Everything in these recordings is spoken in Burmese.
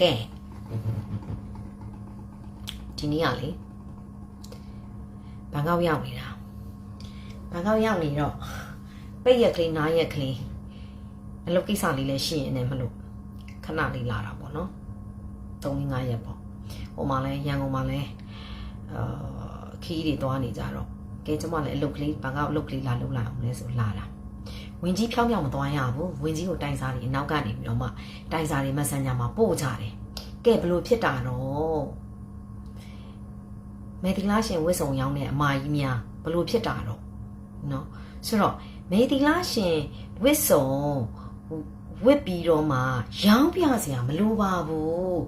ကဲဒီနေ့ကလေဘန်ကောက်ရောက်နေတာဘန်ကောက်ရောက်နေတော့ပိတ်ရက်ကလေးနားရက်ကလေးအလုပ်ကိစ္စလေးလည်းရှိရင်လည်းမလို့ခဏလေးလာတာပေါ့နော်3 5ရက်ပေါ့ဟိုမှာလဲရန်ကုန်မှာလဲအာခီးတွေသွားနေကြတော့ကဲကျမလည်းအလုပ်ကလေးဘန်ကောက်အလုပ်ကလေးလာလုပ်လာအောင်လဲဆိုလာတာ ဝင်းကြီးဖြောင်းဖြောင်းမသွားရဘူးဝင်းကြီးကိုတိုင်စာတွေအနောက်ကနေပြီးတော့မှတိုင်စာတွေမဆန်ညာမှာပို့ကြတယ်ကဲဘလို့ဖြစ်တာတော့မေဒီလာရှင်ဝစ်ဆောင်ရောင်းတဲ့အမာကြီးများဘလို့ဖြစ်တာတော့နော်ဆိုတော့မေဒီလာရှင်ဝစ်ဆောင်ဝစ်ပြီးတော့မှရောင်းပြစရာမလိုပါဘူး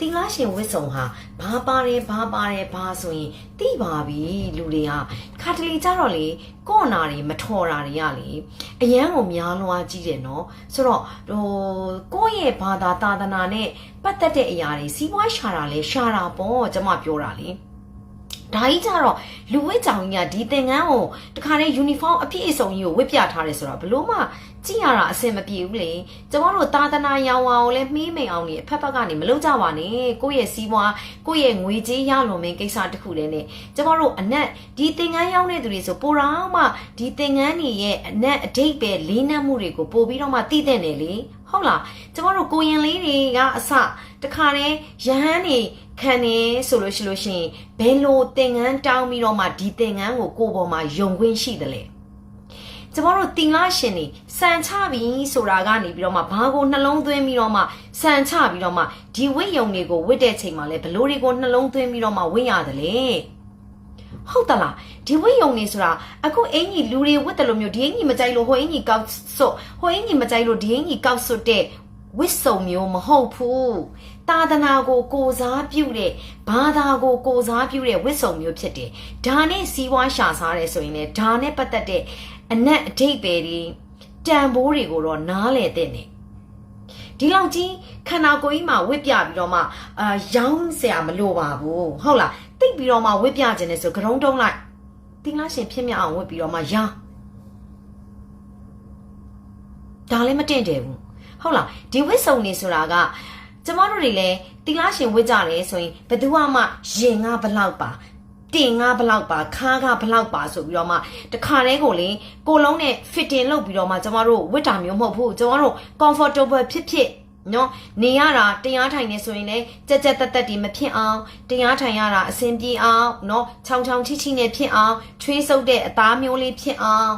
တီလာရှင်ဝစ်စုံဟာဘာပါတယ်ဘာပါတယ်ဘာဆိုရင်သိပါပြီလူတွေကခါတလေကြတော့လေကော့နာတွေမထော်တာတွေကလေအရန်ကိုများလွှားကြီးတယ်နော်ဆိုတော့ဟိုကိုယ့်ရဲ့ဘာသာသာသနာနဲ့ပတ်သက်တဲ့အရာတွေစီးပွားရှာတာလဲရှာတာပေါ့ကျမပြောတာလေ ဒါကြီးကြတော့လူဝဲကြောင်ကြီးကဒီသင်္ကန်းကိုတခါတည်းယူနီဖောင်းအပြည့်အစုံကြီးကိုဝတ်ပြထားတယ်ဆိုတော့ဘလို့မှကြည့်ရတာအဆင်မပြေဘူးလေကျမတို့သာသနာရောင်ဝါကိုလည်းမှီးမိန်အောင်နေအဖက်ဖက်ကနေမလုပ်ကြပါနဲ့ကိုယ့်ရဲ့စီးပွားကိုယ့်ရဲ့ငွေကြေးရလွန်မင်းကိစ္စတစ်ခုတည်းနဲ့ကျမတို့အနက်ဒီသင်္ကန်းရောင်းတဲ့သူတွေဆိုပိုတော့မှဒီသင်္ကန်းတွေရဲ့အနက်အတိတ်ပဲလေးနက်မှုတွေကိုပို့ပြီးတော့မှသိတဲ့နယ်လေဟုတ်လားကျမတို့ကိုရင်လေးတွေကအစတခါတည်းရဟန်းနေ ခံနေဆိုလို့ရှိလို့ရှိရင်ဘယ်လိုသင်္ကန်းတောင်းပြီးတော့မှဒီသင်္ကန်းကိုကိုယ်ပေါ်မှာယုံခွင့်ရှိတယ်လေကျမတို့တင်လာရှင်နေစံချပြီဆိုတာကနေပြီးတော့မှဘာကိုနှလုံးသွင်းပြီးတော့မှစံချပြီးတော့မှဒီဝိယုံတွေကိုဝစ်တဲ့ချိန်မှာလဲဘလို့တွေကိုနှလုံးသွင်းပြီးတော့မှဝင့်ရတယ်လေဟုတ်တလားဒီဝိယုံနေဆိုတာအခုအင်ကြီးလူတွေဝတ်တယ်လို့မျိုးဒီအင်ကြီးမကြိုက်လို့ဟိုအင်ကြီးကောက်စွတ်ဟိုအင်ကြီးမကြိုက်လို့ဒီအင်ကြီးကောက်စွတ်တဲ့ ဝစ်စုံမျိုးမဟုတ်ဘူးတာသနာကိုကိုစားပြုတဲ့ဘာသာကိုကိုစားပြုတဲ့ဝစ်စုံမျိုးဖြစ်တယ်ဒါနဲ့စီးပွားရှာစားတယ်ဆိုရင်လည်းဒါနဲ့ပတ်သက်တဲ့အနက်အထိတ်ပဲတွေတန်ဖိုးတွေကိုတော့နားလေတဲ့နေဒီလောက်ကြီးခန္ဓာကိုယ်ကြီးမှာဝစ်ပြပြီးတော့မှအာရောင်းเสียမလို့ပါဘူးဟုတ်လားတိတ်ပြီးတော့မှဝစ်ပြခြင်းနဲ့ဆိုကရုံးတုံးလိုက်တင်လားရှင်ဖြစ်မြအောင်ဝစ်ပြီးတော့မှရောင်းဒါလည်းမတင့်တယ်ဘူး ဟုတ်လားဒီဝစ်စုံနေဆိုတာကကျမတို့တွေလည်းတီလာရှင်ဝစ်ကြတယ်ဆိုရင်ဘယ်သူမှရင်ငါဘလောက်ပါတင်ငါဘလောက်ပါခါးကဘလောက်ပါဆိုပြီးတော့မှတခါတည်းကိုလေကိုလုံးနဲ့ fitting လုပ်ပြီးတော့မှကျမတို့ဝစ်တာမျိုးမဟုတ်ဘူးကျမတို့ comfortable ဖြစ်ဖြစ်နော်နေရတာတရားထိုင်နေဆိုရင်လည်းကြက်ကြက်တက်တက်ဒီမဖြစ်အောင်တရားထိုင်ရတာအဆင်ပြေအောင်နော်ချောင်ချောင်ချိချိနဲ့ဖြစ်အောင်ချွေးဆုပ်တဲ့အသားမျိုးလေးဖြစ်အောင်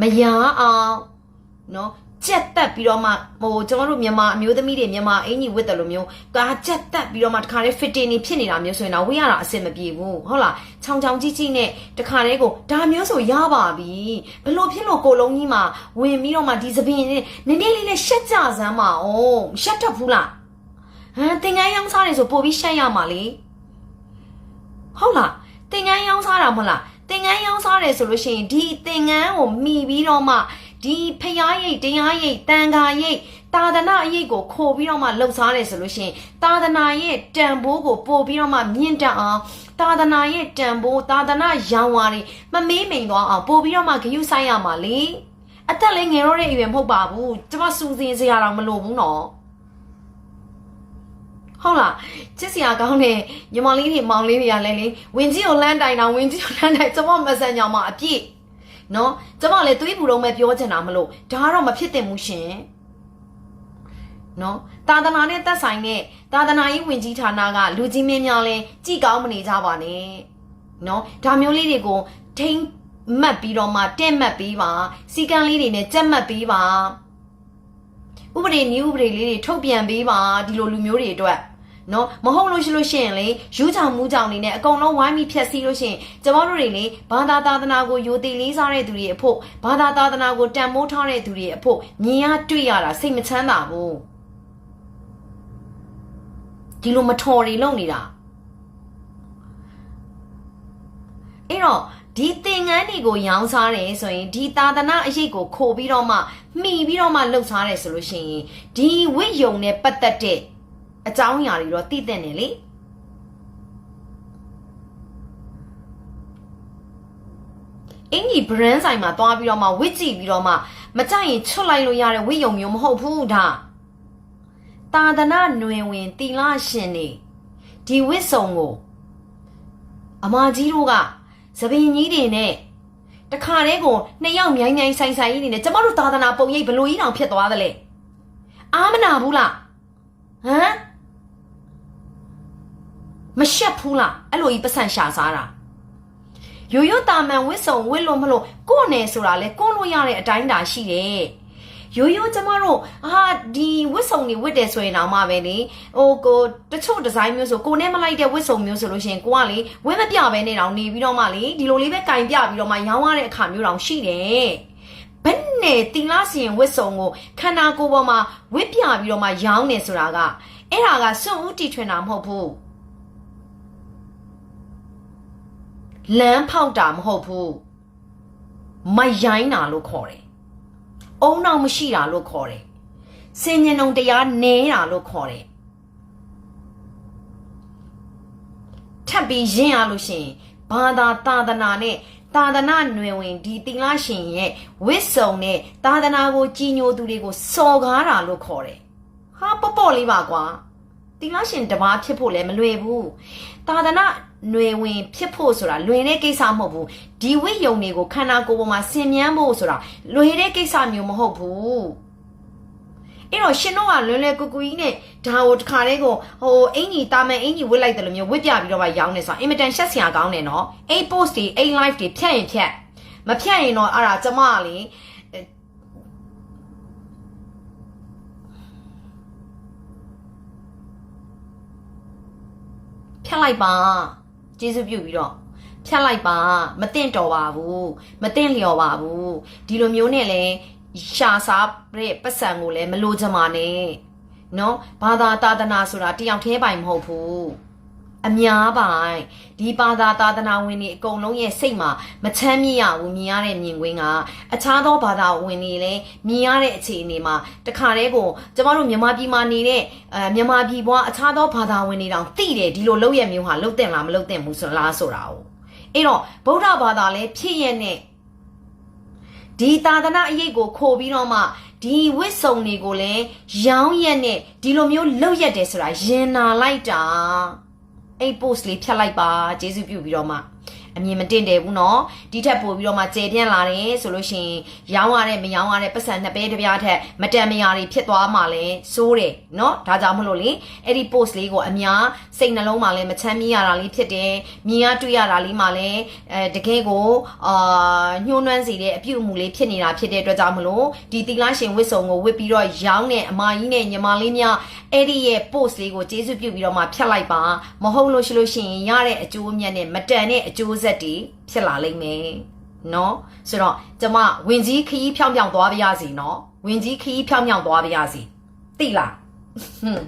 မယားအောင်နော်ကြက်တက်ပြီးတော့မှဟိုကျွန်တော်တို့မြန်မာအမျိုးသမီးတွေမြန်မာအင်ကြီးဝတ်တယ်လို့မျိုးကာကြက်တက်ပြီးတော့မှတခါတည်း fitting နေဖြစ်နေတာမျိုးဆိုရင်တော့ဝေးရတာအဆင်မပြေဘူးဟုတ်လားချောင်ချောင်ကြီးကြီးနဲ့တခါတည်းကိုဒါမျိုးဆိုရပါပြီဘလို့ဖြစ်လို့ကိုလုံးကြီးမှာဝင်ပြီးတော့မှဒီသပင်နဲ့နည်းနည်းလေးနဲ့ရှက်ကြစမ်းပါအောင်ရှက်တတ်ဘူးလားဟမ်တင်ငန်းရောင်းစားတယ်ဆိုပို့ပြီးရှက်ရမှာလေဟုတ်လားတင်ငန်းရောင်းစားတာမဟုတ်လားတ င်ငန်းရောင်းစားတယ်ဆိုလို့ရှိရင်ဒီတင်ငန်းကိုမိပြီးတော့မှဒီဖျားရိတ်တရားရိတ်တန်ခါရိတ်တာသနာအရေးကိုခိုပြီးတော့မှလှုပ်ရှားတယ်ဆိုလို့ရှိရင်တာသနာရဲ့တန်ဖိုးကိုပို့ပြီးတော့မှမြင့်တက်အောင်တာသနာရဲ့တန်ဖိုးတာသနာရောင်ဝါတွေမမေးမိန်သွားအောင်ပို့ပြီးတော့မှဂယုဆိုင်ရမှာလေအသက်လည်းငယ်တော့တဲ့အရွယ်မဟုတ်ပါဘူးကျမစူစင်စရာတော့မလိုဘူးနော် ဟုတ်လားချစ်စရာကောင်းတဲ့ညီမလေးတွေမောင်လေးတွေကလည်းလေဝင်ကြီးကိုလမ်းတိုင်တာဝင်ကြီးကိုလမ်းတိုင်ကျမမဆန်ကြောင်မအပြည့်နော်ကျမလည်းသွေးပူတော့မဲ့ပြောချင်တာမလို့ဒါကတော့မဖြစ်သင့်ဘူးရှင်နော်သာသနာနဲ့သက်ဆိုင်တဲ့သာသနာရေးဝင်ကြီးဌာနကလူကြီးမင်းများလဲကြည်ကောင်းမနေကြပါနဲ့နော်ဒါမျိုးလေးတွေကိုထိမ့်မှတ်ပြီးတော့မှတင့်မှတ်ပြီးပါစီကံလေးတွေနဲ့ကြက်မှတ်ပြီးပါဥပဒေနည်းဥပဒေလေးတွေထုတ်ပြန်ပေးပါဒီလိုလူမျိုးတွေအတွက် နော်မဟုတ်လို့ရှိလို့ရှိရင်လေယူးချောင်မူးချောင်နေနဲ့အကုန်လုံးဝိုင်းပြီးဖြက်စီးလို့ရှိရင်ကျမတို့တွေလေဘာသာသာသနာကိုယိုသိလေးစားတဲ့သူတွေအဖို့ဘာသာသာသနာကိုတန်မိုးထားတဲ့သူတွေအဖို့မြင်ရတွေ့ရတာစိတ်မချမ်းသာဘူးဒီလိုမထော်တွေလုံနေတာအဲ့တော့ဒီသင်္ကန်းတွေကိုရောင်းစားတယ်ဆိုရင်ဒီသာသနာအရေးကိုခိုပြီးတော့မှမှီပြီးတော့မှလှုပ်ရှားတယ်ဆိုလို့ရှိရင်ဒီဝိယုံနဲ့ပတ်သက်တဲ့ အကြောင်းအရာတွေတော့သိတဲ့နေလေအင်ကြီးဘရန်ဆိုင်မှာသွားပြီးတော့မှဝစ်ကြည့်ပြီးတော့မှမကြိုက်ရင်ချွတ်လိုက်လို့ရတဲ့ဝိယုံမျိုးမဟုတ်ဘူးဒါတာဒနာຫນွင်ဝင်တီလာရှင်နေဒီဝစ်စုံကိုအမကြီးတို့ကသပင်ကြီးတွေနဲ့တခါတည်းကိုနှစ်ယောက်မြိုင်းမြိုင်းဆိုင်ဆိုင်ကြီးနေနဲ့ကျမတို့သာသနာပုံရိပ်ဘလို့ကြီးတောင်ဖြစ်သွားသလဲအာမနာဘူးလားဟမ် မရှက်ဘူးလားအဲ့လိုကြီးပတ်စံရှာစားတာရိုးရိုးတာမန်ဝစ်စုံဝစ်လို့မလို့ကို့နယ်ဆိုတာလေကို့လို့ရတဲ့အတိုင်းတာရှိတယ်ရိုးရိုးကျမတို့အာဒီဝစ်စုံတွေဝစ်တယ်ဆိုရင်တော့မှပဲလေဟိုကိုတချို့ဒီဇိုင်းမျိုးဆိုကိုနဲ့မလိုက်တဲ့ဝစ်စုံမျိုးဆိုလို့ရှိရင်ကိုကလေဝစ်မပြပဲနေတော့နေပြီးတော့မှလေဒီလိုလေးပဲကင်ပြပြီးတော့မှရောင်းရတဲ့အခါမျိုးတောင်ရှိတယ်ဘယ်နဲ့တင်လားစီရင်ဝစ်စုံကိုခန္ဓာကိုယ်ပေါ်မှာဝစ်ပြပြီးတော့မှရောင်းနေဆိုတာကအဲ့ဒါကစွန့်ဦးတီထွင်တာမဟုတ်ဘူး လမ်းဖောက်တာမဟုတ်ဘူးမရိုင်းတာလို့ခေါ်တယ်အုံနောက်မရှိတာလို့ခေါ်တယ်စင်ញံုံတရားနဲတာလို့ခေါ်တယ်ထပ်ပြီးရင့်ရလို့ရှိရင်ဘာသာသာသနာနဲ့သာသနာຫນွယ်ဝင်ဒီတိလရှင်ရဲ့ဝစ်စုံနဲ့သာသနာကိုကြီးညိုသူတွေကိုစော်ကားတာလို့ခေါ်တယ်ဟာပေါ့ပေါ့လေးပါကွာတိလရှင်တပါးဖြစ်ဖို့လည်းမလွယ်ဘူးသာသနာ ຫນွယ်ဝင်ဖြစ်ဖို့ဆိုတာလွယ်တဲ့ကိစ္စမဟုတ်ဘူးဒီဝိယုံတွေကိုခန္ဓာကိုယ်ပေါ်မှာဆင်မြန်းဖို့ဆိုတာလွယ်တဲ့ကိစ္စမျိုးမဟုတ်ဘူးအဲ့တော့ရှင်တို့ကလွယ်လွယ်ကူကူကြီးနဲ့ဒါကိုတခါတည်းကိုဟိုအင်ကြီးတာမန်အင်ကြီးဝစ်လိုက်တယ်လို့မျိုးဝစ်ပြပြီးတော့မှရောင်းနေဆိုအင်မတန်ရှက်စရာကောင်းတယ်နော်အိတ် post တွေအိတ် live တွေဖြတ်ရင်ဖြတ်မဖြတ်ရင်တော့အဲ့ဒါကျမကလေဖြတ်လိုက်ပါ ကျေးဇူးပြုပြီးတော့ဖြတ်လိုက်ပါမတင်တော်ပါဘူးမတင်လျော်ပါဘူးဒီလိုမျိုးနဲ့လဲရှာစားတဲ့ပတ်စံကိုလည်းမလိုချင်ပါနဲ့နော်ဘာသာတာသနာဆိုတာတယောက်တည်းပိုင်မဟုတ်ဘူး အများပိုင်ဒီဘာသာသာသနာဝင်တွေအကုန်လုံးရဲ့စိတ်မှာမချမ်းမြေ့ရဘူးမြင်ရတဲ့မြင်ကွင်းကအခြားသောဘာသာဝင်တွေလည်းမြင်ရတဲ့အခြေအနေမှာတခါတည်းကိုကျမတို့မြန်မာပြည်မှာနေတဲ့အဲမြန်မာပြည်ပွားအခြားသောဘာသာဝင်တွေတောင်သိတယ်ဒီလိုလုပ်ရမျိုးဟာလုပ်တင်လားမလုပ်တင်ဘူးဆိုလားဆိုတာ哦အဲ့တော့ဗုဒ္ဓဘာသာလည်းဖြစ်ရတဲ့ဒီသာသနာအရေးကိုခိုပြီးတော့မှဒီဝစ်စုံတွေကိုလည်းရောင်းရက်နဲ့ဒီလိုမျိုးလုပ်ရက်တယ်ဆိုတာရင်နာလိုက်တာ အဲ့ post လေးဖြတ်လိုက်ပါကျေးဇူးပြုပြီးတော့မှ အမြင်မတင်တယ်ဘူးเนาะဒီထက်ပိုပြီးတော့မှကျေပြန့်လာတယ်ဆိုလို့ရှိရင်ရောင်းရတဲ့မရောင်းရတဲ့ပတ်စံနှစ်ပဲတစ်ပြားထက်မတန်မရာတွေဖြစ်သွားမှလည်းစိုးတယ်เนาะဒါကြောင့်မလို့လေအဲ့ဒီ post လေးကိုအများစိတ်နှလုံးမှာလည်းမချမ်းမြေ့ရတာလေးဖြစ်တယ်မြင်ရတွေ့ရတာလေးမှာလည်းအဲတကယ်ကိုအာညှိုးနှွမ်းစေတဲ့အပြုအမူလေးဖြစ်နေတာဖြစ်တဲ့အတွက်ကြောင့်မလို့ဒီသီလရှင်ဝစ်စုံကိုဝစ်ပြီးတော့ရောင်းတဲ့အမကြီးနဲ့ညီမလေးများအဲ့ဒီရဲ့ post လေးကိုကျေးဇူးပြုပြီးတော့မှဖြတ်လိုက်ပါမဟုတ်လို့ရှိလို့ရှိရင်ရတဲ့အကျိုးအမြတ်နဲ့မတန်တဲ့အကျိုး ဆက်တွေဖြစ်လာလိမ့်မယ်နော်ဆိုတော့ကျမဝင်ကြီးခီးဖြောင်းဖြောင်းသွားပါရစီနော်ဝင်ကြီးခီးဖြောင်းဖြောင်းသွားပါရစီသိလားဟွန်း